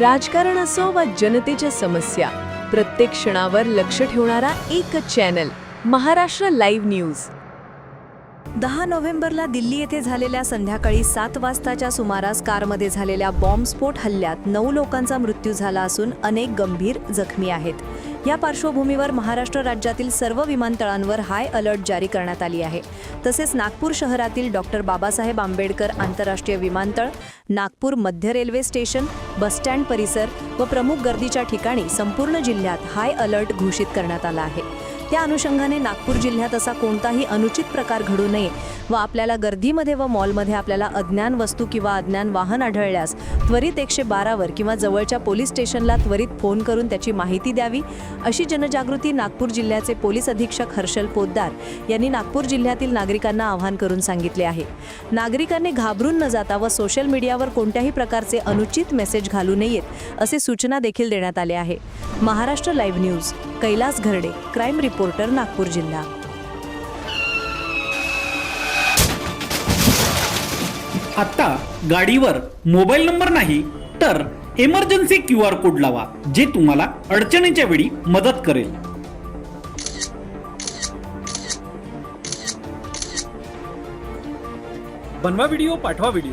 राजकारण असो वा जनतेच्या समस्या प्रत्येक क्षणावर लक्ष ठेवणारा एकच चॅनल महाराष्ट्र लाईव्ह न्यूज दहा नोव्हेंबरला दिल्ली येथे झालेल्या संध्याकाळी सात वाजताच्या सुमारास कारमध्ये झालेल्या बॉम्बस्फोट हल्ल्यात नऊ लोकांचा मृत्यू झाला असून अनेक गंभीर जखमी आहेत. या पार्श्वभूमीवर महाराष्ट्र राज्यातील सर्व विमानतळांवर हाय अलर्ट जारी करण्यात आली आहे. तसेच नागपूर शहरातील डॉक्टर बाबासाहेब आंबेडकर आंतरराष्ट्रीय विमानतळ नागपूर मध्य रेल्वे स्टेशन बसस्टँड परिसर व प्रमुख गर्दीच्या ठिकाणी संपूर्ण जिल्ह्यात हाय अलर्ट घोषित करण्यात आला आहे. त्या अनुषंगाने नागपूर जिल्ह्यात असा कोणताही अनुचित प्रकार घडू नये व आपल्याला गर्दीमध्ये व मॉलमध्ये आपल्याला अज्ञान वस्तू किंवा अज्ञान वाहन आढळल्यास त्वरित एकशे बारावर किंवा जवळच्या पोलीस स्टेशनला त्वरित फोन करून त्याची माहिती द्यावी अशी जनजागृती नागपूर जिल्ह्याचे पोलीस अधीक्षक हर्षल पोद्दार यांनी नागपूर जिल्ह्यातील नागरिकांना आवाहन करून सांगितले आहे. नागरिकांनी घाबरून न जाता व सोशल मीडियावर कोणत्याही प्रकारचे अनुचित मेसेज घालू नयेत असे सूचना देखील देण्यात आले आहे. Maharashtra live news Kailas Gharade crime reporter Nagpur जिल्हा. आता गाडीवर मोबाईल नंबर नाही तर एमर्जन्सी क्यू आर कोड लावा जे तुम्हाला अडचणीच्या वेळी मदत करेल. बनवा व्हिडिओ पाठवा व्हिडिओ